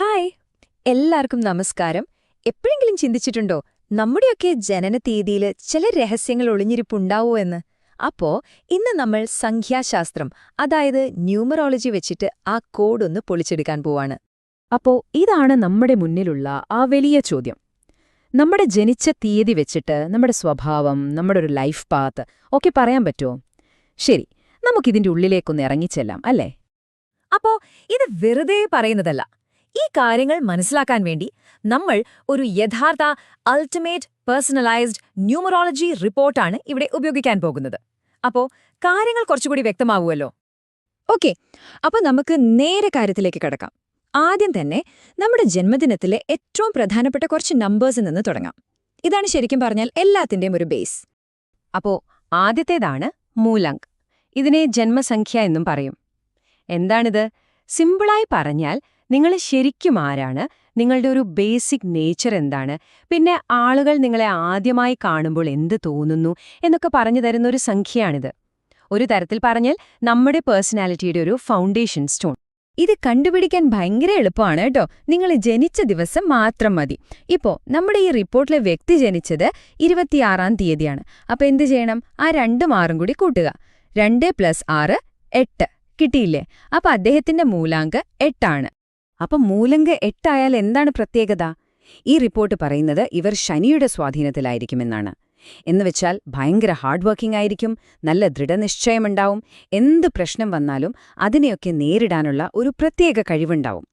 Hi. എല്ലാവർക്കും നമസ്കാരം. എപ്പോഴെങ്കിലും ചിന്തിച്ചിട്ടുണ്ടോ നമ്മുടെയൊക്കെ ജനന തീയതിയിൽ ചില രഹസ്യങ്ങൾ ഒളിഞ്ഞിരിപ്പുണ്ടാവോ എന്ന്? അപ്പോ ഇന്ന് നമ്മൾ സംഖ്യാശാസ്ത്രം അതായത് ന്യൂമറോളജി വെച്ചിട്ട് ആ കോഡ് ഒന്ന് പൊളിച്ചെടുക്കാൻ പോവാണ്. അപ്പോ ഇതാണ് നമ്മുടെ മുന്നിലുള്ള ആ വലിയ ചോദ്യം. നമ്മുടെ ജനിച്ച തീയതി വെച്ചിട്ട് നമ്മുടെ സ്വഭാവം നമ്മുടെ ഒരു ലൈഫ് പാത്ത് ഒക്കെ പറയാൻ പറ്റുമോ ശരി നമുക്കിതിന്റെ ഉള്ളിലേക്കൊന്ന് ഇറങ്ങിച്ചെല്ലാം അല്ലേ? അപ്പോ ഇത് വെറുതെ പറയുന്നതല്ല. ഈ കാര്യങ്ങൾ മനസ്സിലാക്കാൻ വേണ്ടി നമ്മൾ ഒരു യഥാർത്ഥ അൾട്ടിമേറ്റ് പേഴ്സണലൈസ്ഡ് ന്യൂമറോളജി റിപ്പോർട്ടാണ് ഇവിടെ ഉപയോഗിക്കാൻ പോകുന്നത്. അപ്പോ കാര്യങ്ങൾ കുറച്ചുകൂടി വ്യക്തമാവുമല്ലോ. ഓക്കെ അപ്പോൾ നമുക്ക് നേരെ കാര്യത്തിലേക്ക് കിടക്കാം. ആദ്യം തന്നെ നമ്മുടെ ജന്മദിനത്തിലെ ഏറ്റവും പ്രധാനപ്പെട്ട കുറച്ച് നമ്പേഴ്സിൽ നിന്ന് തുടങ്ങാം. ഇതാണ് ശരിക്കും പറഞ്ഞാൽ എല്ലാത്തിന്റെയും ഒരു ബേസ് അപ്പോ ആദ്യത്തേതാണ് മൂലങ്ക് ഇതിനെ ജന്മസംഖ്യ എന്നും പറയും. എന്താണിത്? സിമ്പിളായി പറഞ്ഞാൽ നിങ്ങൾ ശരിക്കും ആരാണ്? നിങ്ങളുടെ ഒരു ബേസിക് നേച്ചർ എന്താണ്? പിന്നെ ആളുകൾ നിങ്ങളെ ആദ്യമായി കാണുമ്പോൾ എന്ത് തോന്നുന്നു? എന്നൊക്കെ പറഞ്ഞു തരുന്ന ഒരു സംഖ്യയാണിത്. ഒരു തരത്തിൽ പറഞ്ഞാൽ നമ്മുടെ പേഴ്സണാലിറ്റിയുടെ ഒരു ഫൗണ്ടേഷൻ സ്റ്റോൺ. ഇത് കണ്ടുപിടിക്കാൻ ഭയങ്കര എളുപ്പമാണ് കേട്ടോ. നിങ്ങൾ ജനിച്ച ദിവസം മാത്രം മതി. ഇപ്പോ നമ്മുടെ ഈ റിപ്പോർട്ടിലെ വ്യക്തി ജനിച്ചത് ഇരുപത്തിയാറാം തീയതിയാണ്. അപ്പൊ എന്ത് ചെയ്യണം? ആ രണ്ടും ആറും കൂടി കൂട്ടുക. രണ്ട് പ്ലസ് ആറ് എട്ട്. കിട്ടിയില്ലേ? അപ്പൊ അദ്ദേഹത്തിന്റെ മൂലാങ്ക് എട്ടാണ്. അപ്പൊ മൂലങ്ക എട്ടായാൽ എന്താണ് പ്രത്യേകത? ഈ റിപ്പോർട്ട് പറയുന്നത് ഇവർ ശനിയുടെ സ്വാധീനത്തിലായിരിക്കുമെന്നാണ്. എന്നുവെച്ചാൽ ഭയങ്കര ഹാർഡ് വർക്കിംഗ് ആയിരിക്കും നല്ല ദൃഢനിശ്ചയമുണ്ടാവും എന്ത് പ്രശ്നം വന്നാലും അതിനെയൊക്കെ നേരിടാനുള്ള ഒരു പ്രത്യേക കഴിവുണ്ടാവും.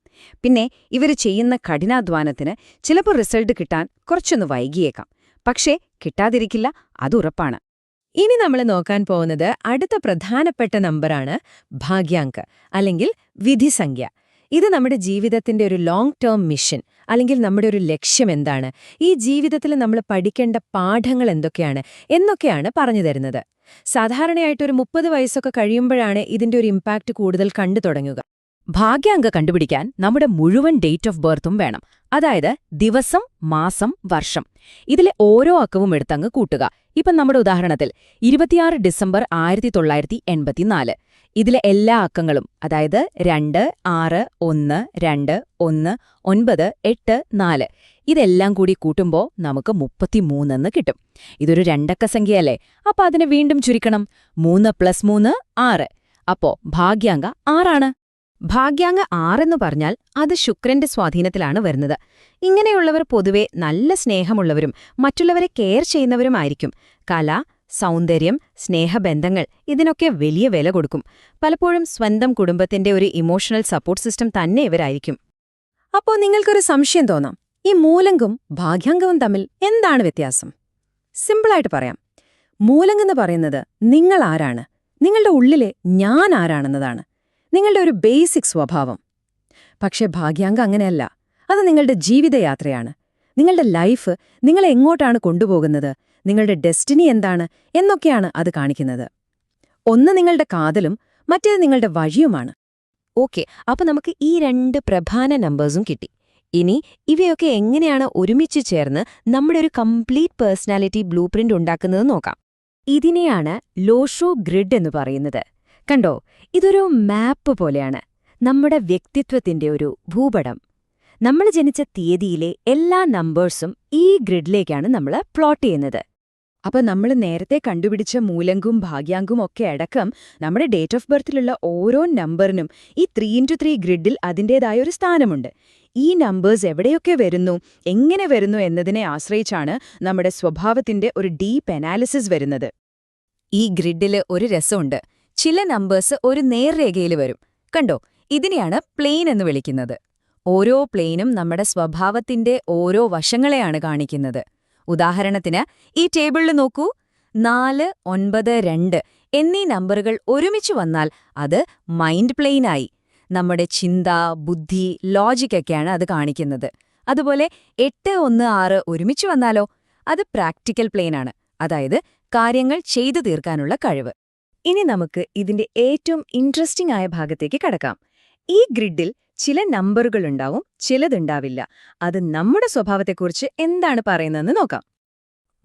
പിന്നെ ഇവർ ചെയ്യുന്ന കഠിനാധ്വാനത്തിന് ചിലപ്പോൾ റിസൾട്ട് കിട്ടാൻ കുറച്ചൊന്ന് വൈകിയേക്കാം. പക്ഷേ കിട്ടാതിരിക്കില്ല അതുറപ്പാണ് ഇനി നമ്മൾ നോക്കാൻ പോകുന്നത് അടുത്ത പ്രധാനപ്പെട്ട നമ്പറാണ് ഭാഗ്യാങ്ക് അല്ലെങ്കിൽ വിധിസംഖ്യ. ഇത് നമ്മുടെ ജീവിതത്തിന്റെ ഒരു ലോങ് ടേം മിഷൻ അല്ലെങ്കിൽ നമ്മുടെ ഒരു ലക്ഷ്യം എന്താണ്? ഈ ജീവിതത്തിൽ നമ്മൾ പഠിക്കേണ്ട പാഠങ്ങൾ എന്തൊക്കെയാണ്? എന്നൊക്കെയാണ് പറഞ്ഞു തരുന്നത്. സാധാരണയായിട്ട് ഒരു മുപ്പത് വയസ്സൊക്കെ കഴിയുമ്പോഴാണ് ഇതിന്റെ ഒരു ഇമ്പാക്റ്റ് കൂടുതൽ കണ്ടു തുടങ്ങുക. ഭാഗ്യാങ്ക കണ്ടുപിടിക്കാൻ നമ്മുടെ മുഴുവൻ ഡേറ്റ് ഓഫ് ബർത്തും വേണം. അതായത് ദിവസം മാസം വർഷം. ഇതിലെ ഓരോ അക്കവും എടുത്തങ്ങ് കൂട്ടുക. ഇപ്പം നമ്മുടെ ഉദാഹരണത്തിൽ ഇരുപത്തിയാറ് ഡിസംബർ ആയിരത്തി തൊള്ളായിരത്തി എൺപത്തിനാല് ഇതിലെ എല്ലാ അക്കങ്ങളും അതായത് രണ്ട് ആറ് ഒന്ന് രണ്ട് ഒന്ന് ഒൻപത് എട്ട് നാല് ഇതെല്ലാം കൂടി കൂട്ടുമ്പോൾ നമുക്ക് മുപ്പത്തിമൂന്നെന്ന് കിട്ടും. ഇതൊരു രണ്ടക്ക സംഖ്യയല്ലേ? അപ്പൊ അതിനെ വീണ്ടും ചുരുക്കണം. മൂന്ന് പ്ലസ് മൂന്ന് ആറ്. അപ്പോ ഭാഗ്യാങ്ക ആറാണ്. ഭാഗ്യാങ്ക ആറെന്നു പറഞ്ഞാൽ അത് ശുക്രന്റെ സ്വാധീനത്തിലാണ് വരുന്നത്. ഇങ്ങനെയുള്ളവർ പൊതുവെ നല്ല സ്നേഹമുള്ളവരും മറ്റുള്ളവരെ കെയർ ചെയ്യുന്നവരുമായിരിക്കും. കല സൗന്ദര്യം സ്നേഹബന്ധങ്ങൾ ഇതിനൊക്കെ വലിയ വില കൊടുക്കും. പലപ്പോഴും സ്വന്തം കുടുംബത്തിന്റെ ഒരു ഇമോഷണൽ സപ്പോർട്ട് സിസ്റ്റം തന്നെ ഇവരായിരിക്കും. അപ്പോ നിങ്ങൾക്കൊരു സംശയം തോന്നാം. ഈ മൂലങ്കും ഭാഗ്യാംഗവും തമ്മിൽ എന്താണ് വ്യത്യാസം? സിമ്പിളായിട്ട് പറയാം. മൂലങ്കെന്ന് പറയുന്നത് നിങ്ങൾ ആരാണ്? നിങ്ങളുടെ ഉള്ളിലെ ഞാൻ ആരാണെന്നതാണ്. നിങ്ങളുടെ ഒരു ബേസിക് സ്വഭാവം. പക്ഷേ ഭാഗ്യാംഗം അങ്ങനെയല്ല. അത് നിങ്ങളുടെ ജീവിതയാത്രയാണ്. നിങ്ങളുടെ ലൈഫ് നിങ്ങളെ എങ്ങോട്ടാണ് കൊണ്ടുപോകുന്നത്? നിങ്ങളുടെ ഡെസ്റ്റിനി എന്താണ് എന്നൊക്കെയാണ് അത് കാണിക്കുന്നത്. ഒന്ന് നിങ്ങളുടെ കാതലും മറ്റേത് നിങ്ങളുടെ വഴിയുമാണ്. ഓക്കെ അപ്പൊ നമുക്ക് ഈ രണ്ട് പ്രധാന നമ്പേഴ്സും കിട്ടി. ഇനി ഇവയൊക്കെ എങ്ങനെയാണ് ഒരുമിച്ച് ചേർന്ന് നമ്മുടെ ഒരു കംപ്ലീറ്റ് പേഴ്സണാലിറ്റി ബ്ലൂ പ്രിന്റ് ഉണ്ടാക്കുന്നത് നോക്കാം. ഇതിനെയാണ് ലോഷോ ഗ്രിഡ് എന്ന് പറയുന്നത്. കണ്ടോ? ഇതൊരു മാപ്പ് പോലെയാണ്. നമ്മുടെ വ്യക്തിത്വത്തിന്റെ ഒരു ഭൂപടം. നമ്മൾ ജനിച്ച തീയതിയിലെ എല്ലാ നമ്പേഴ്സും ഈ ഗ്രിഡിലേക്കാണ് നമ്മൾ പ്ലോട്ട് ചെയ്യുന്നത്. അപ്പൊ നമ്മൾ നേരത്തെ കണ്ടുപിടിച്ച മൂലങ്കും ഭാഗ്യാങ്കും ഒക്കെ അടക്കം നമ്മുടെ ഡേറ്റ് ഓഫ് ബർത്തിലുള്ള ഓരോ നമ്പറിനും ഈ ത്രീ ഇന്റു ത്രീ ഗ്രിഡിൽ അതിന്റേതായ ഒരു സ്ഥാനമുണ്ട്. ഈ നമ്പേഴ്സ് എവിടെയൊക്കെ വരുന്നു എങ്ങനെ വരുന്നു എന്നതിനെ ആശ്രയിച്ചാണ് നമ്മുടെ സ്വഭാവത്തിന്റെ ഒരു ഡീപ്പ് അനാലിസിസ് വരുന്നത്. ഈ ഗ്രിഡിൽ ഒരു രസമുണ്ട്. ചില നമ്പേഴ്സ് ഒരു നേർരേഖയിൽ വരും. കണ്ടോ? ഇതിനെയാണ് പ്ലെയിൻ എന്ന് വിളിക്കുന്നത്. ഓരോ പ്ലെയിനും നമ്മുടെ സ്വഭാവത്തിന്റെ ഓരോ വശങ്ങളെയാണ് കാണിക്കുന്നത്. ഉദാഹരണത്തിന് ഈ ടേബിളിൽ നോക്കൂ. നാല് ഒൻപത് രണ്ട് എന്നീ നമ്പറുകൾ ഒരുമിച്ച് വന്നാൽ അത് മൈൻഡ് പ്ലെയിനായി. നമ്മുടെ ചിന്ത ബുദ്ധി ലോജിക്കൊക്കെയാണ് അത് കാണിക്കുന്നത്. അതുപോലെ എട്ട് ഒന്ന് ആറ് ഒരുമിച്ച് വന്നാലോ അത് പ്രാക്ടിക്കൽ പ്ലെയിനാണ്. അതായത് കാര്യങ്ങൾ ചെയ്തു തീർക്കാനുള്ള കഴിവ്. ഇനി നമുക്ക് ഇതിന്റെ ഏറ്റവും ഇൻട്രസ്റ്റിംഗ് ആയ ഭാഗത്തേക്ക് കടക്കാം. ഈ ഗ്രിഡിൽ ചില നമ്പറുകളുണ്ടാവും ചിലതുണ്ടാവില്ല. അത് നമ്മുടെ സ്വഭാവത്തെക്കുറിച്ച് എന്താണ് പറയുന്നതെന്ന് നോക്കാം.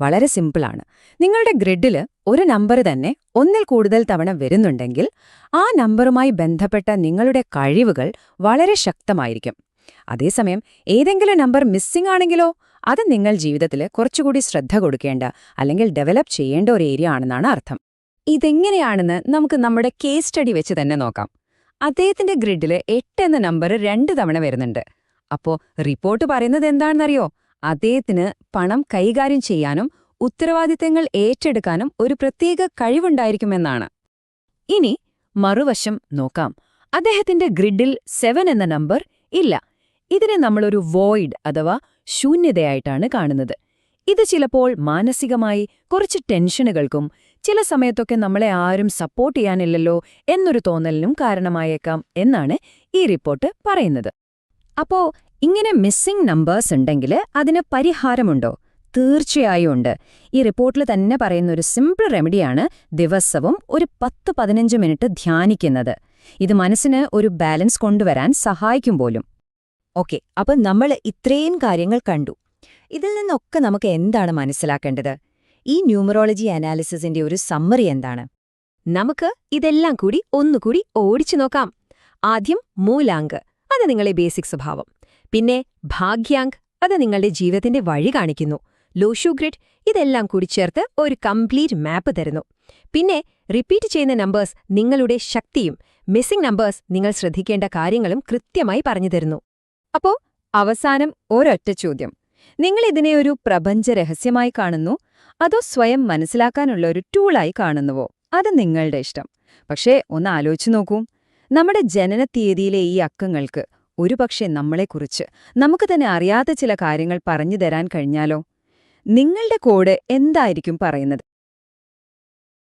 വളരെ സിമ്പിളാണ്. നിങ്ങളുടെ ഗ്രിഡിൽ ഒരു നമ്പർ തന്നെ ഒന്നിൽ കൂടുതൽ തവണ വരുന്നുണ്ടെങ്കിൽ ആ നമ്പറുമായി ബന്ധപ്പെട്ട നിങ്ങളുടെ കഴിവുകൾ വളരെ ശക്തമായിരിക്കും. അതേസമയം ഏതെങ്കിലും നമ്പർ മിസ്സിംഗ് ആണെങ്കിലോ അത് നിങ്ങൾ ജീവിതത്തിൽ കുറച്ചുകൂടി ശ്രദ്ധ കൊടുക്കേണ്ട അല്ലെങ്കിൽ ഡെവലപ്പ് ചെയ്യേണ്ട ഒരു ഏരിയ ആണെന്നാണ് അർത്ഥം. ഇതെങ്ങനെയാണെന്ന് നമുക്ക് നമ്മുടെ കേസ് സ്റ്റഡി വെച്ച് തന്നെ നോക്കാം. അദ്ദേഹത്തിന്റെ ഗ്രിഡിൽ എട്ട് എന്ന നമ്പർ രണ്ട് തവണ വരുന്നുണ്ട്. അപ്പോ റിപ്പോർട്ട് പറയുന്നത് എന്താണെന്നറിയോ? അദ്ദേഹത്തിന് പണം കൈകാര്യം ചെയ്യാനും ഉത്തരവാദിത്തങ്ങൾ ഏറ്റെടുക്കാനും ഒരു പ്രത്യേക കഴിവുണ്ടായിരിക്കുമെന്നാണ്. ഇനി മറുവശം നോക്കാം. അദ്ദേഹത്തിന്റെ ഗ്രിഡിൽ സെവൻ എന്ന നമ്പർ ഇല്ല. ഇതിനെ നമ്മളൊരു വോയിഡ് അഥവാ ശൂന്യതയായിട്ടാണ് കാണുന്നത്. ഇത് ചിലപ്പോൾ മാനസികമായി കുറച്ച് ടെൻഷനുകൾക്കും ചില സമയത്തൊക്കെ നമ്മളെ ആരും സപ്പോർട്ട് ചെയ്യാനില്ലല്ലോ എന്നൊരു തോന്നലിനും കാരണമായേക്കാം എന്നാണ് ഈ റിപ്പോർട്ട് പറയുന്നത്. അപ്പോ ഇങ്ങനെ മിസ്സിംഗ് നമ്പേഴ്സ് ഉണ്ടെങ്കിൽ അതിന് പരിഹാരമുണ്ടോ? തീർച്ചയായും ഉണ്ട്. ഈ റിപ്പോർട്ടിൽ തന്നെ പറയുന്ന ഒരു സിമ്പിൾ റെമഡിയാണ് ദിവസവും ഒരു പത്ത് പതിനഞ്ച് മിനിറ്റ് ധ്യാനിക്കുന്നത്. ഇത് മനസ്സിന് ഒരു ബാലൻസ് കൊണ്ടുവരാൻ സഹായിക്കും പോലും. ഓക്കെ അപ്പം നമ്മൾ ഇത്രയും കാര്യങ്ങൾ കണ്ടു. ഇതിൽ നിന്നൊക്കെ നമുക്ക് എന്താണ് മനസ്സിലാക്കേണ്ടത്? ഈ ന്യൂമറോളജി അനാലിസിസിന്റെ ഒരു സമ്മറി എന്താണ്? നമുക്ക് ഇതെല്ലാം കൂടി ഒന്നുകൂടി ഓടിച്ചു നോക്കാം. ആദ്യം മൂലാങ്ക് അത് നിങ്ങളെ ബേസിക് സ്വഭാവം. പിന്നെ ഭാഗ്യാങ്ക് അത് നിങ്ങളുടെ ജീവിതത്തിന്റെ വഴി കാണിക്കുന്നു. ലോഷുഗ്രിഡ് ഇതെല്ലാം കൂടി ചേർത്ത് ഒരു കംപ്ലീറ്റ് മാപ്പ് തരുന്നു. പിന്നെ റിപ്പീറ്റ് ചെയ്യുന്ന നമ്പേഴ്സ് നിങ്ങളുടെ ശക്തിയും മിസ്സിംഗ് നമ്പേഴ്സ് നിങ്ങൾ ശ്രദ്ധിക്കേണ്ട കാര്യങ്ങളും കൃത്യമായി പറഞ്ഞു തരുന്നു. അപ്പോ അവസാനം ഒരൊറ്റ ചോദ്യം. നിങ്ങൾ ഇതിനെ ഒരു പ്രപഞ്ച രഹസ്യമായി കാണുന്നു? അതോ സ്വയം മനസ്സിലാക്കാനുള്ള ഒരു ടൂളായി കാണുന്നുവോ? അത് നിങ്ങളുടെ ഇഷ്ടം. പക്ഷേ ഒന്ന് ആലോചിച്ചു നോക്കൂ. നമ്മുടെ ജനനത്തീയതിയിലെ ഈ അക്കങ്ങൾക്ക് ഒരുപക്ഷെ നമ്മളെക്കുറിച്ച് നമുക്ക് തന്നെ അറിയാത്ത ചില കാര്യങ്ങൾ പറഞ്ഞു തരാൻ കഴിഞ്ഞാലോ? നിങ്ങളുടെ കോഡ് എന്തായിരിക്കും പറയുന്നത്?